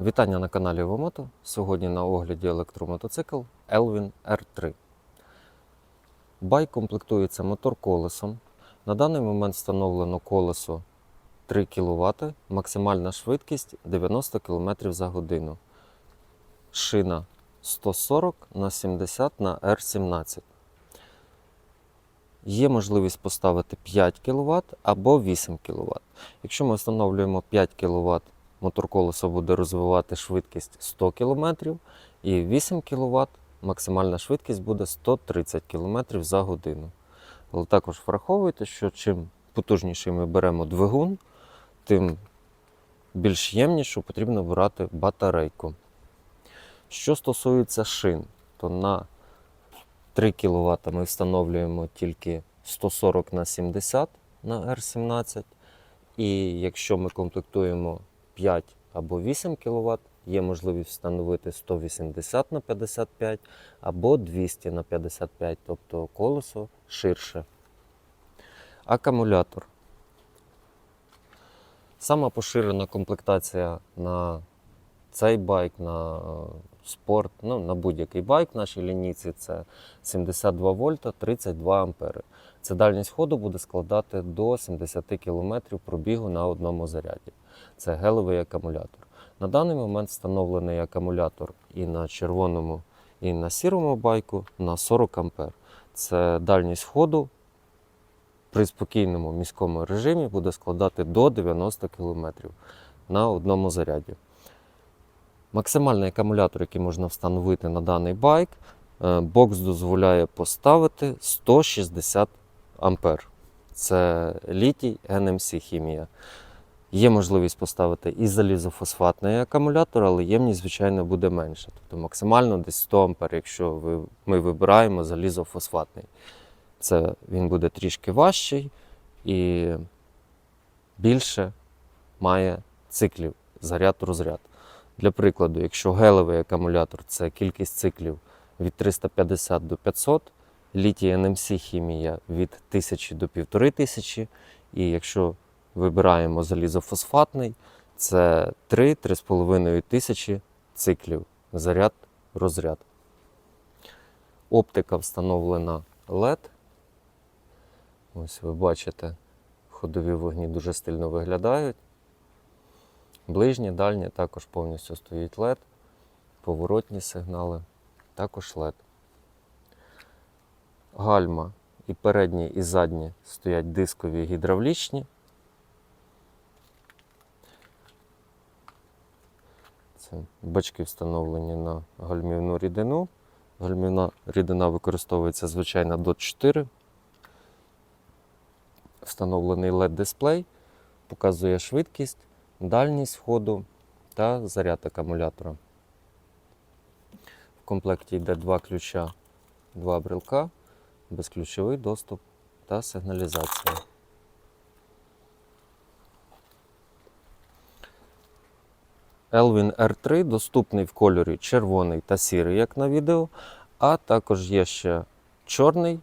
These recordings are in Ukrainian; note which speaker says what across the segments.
Speaker 1: Вітання на каналі Вомото. Сьогодні на огляді електромотоцикл Elvin R3. Байк комплектується мотор-колесом. На даний момент встановлено колесо 3 кВт, максимальна швидкість 90 км за годину. Шина 140 на 70 на R17. Є можливість поставити 5 кВт або 8 кВт. Якщо ми встановлюємо 5 кВт, мотор колеса буде розвивати швидкість 100 км і 8 кВт максимальна швидкість буде 130 км за годину. Але також враховуйте, що чим потужніший ми беремо двигун, тим більш ємнішу потрібно брати батарейку. Що стосується шин, то на 3 кВт ми встановлюємо тільки 140 на 70 на R17. І якщо ми комплектуємо 5 або 8 кВт, є можливість встановити 180 на 55 або 200 на 55, тобто колесо ширше. Акумулятор. Сама поширена комплектація на цей байк, на спорт, ну, на будь-який байк в нашій лінійці це 72 вольта 32 ампери. Це дальність ходу буде складати до 70 км пробігу на одному заряді. Це гелевий акумулятор. На даний момент встановлений акумулятор і на червоному, і на сірому байку на 40 ампер. Це дальність ходу при спокійному міському режимі буде складати до 90 км на одному заряді. Максимальний акумулятор, який можна встановити на даний байк, е, бокс дозволяє поставити 160 ампер. Це літій NMC хімія. Є можливість поставити і залізофосфатний акумулятор, але ємність, звичайно, буде менша. Тобто максимально десь 100 ампер, якщо ми вибираємо залізофосфатний. Це він буде трішки важчий і більше має циклів заряд-розряд. Для прикладу, якщо гелевий акумулятор це кількість циклів від 350 до 500, літій NMC хімія від 1000 до 1500, і якщо вибираємо залізофосфатний, це 3-3,5 тисячі циклів заряд-розряд. Оптика встановлена LED. Ось ви бачите, ходові вогні дуже стильно виглядають. Ближні, дальні також повністю стоїть LED, поворотні сигнали, також LED. Гальма і передні, і задні стоять дискові гідравлічні. Це бачки встановлені на гальмівну рідину. Гальмівна рідина використовується звичайно до 4. Встановлений LED-дисплей, показує швидкість, дальність ходу та заряд акумулятора. В комплекті йде два ключа, два брелка, безключовий доступ та сигналізація. Elvin R3 доступний в кольорі червоний та сірий, як на відео, а також є ще чорний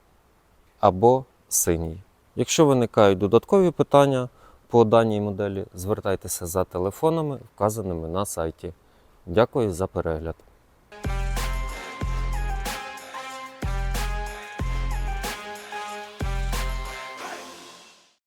Speaker 1: або синій. Якщо виникають додаткові питання по даній моделі, звертайтеся за телефонами, вказаними на сайті. Дякую за перегляд.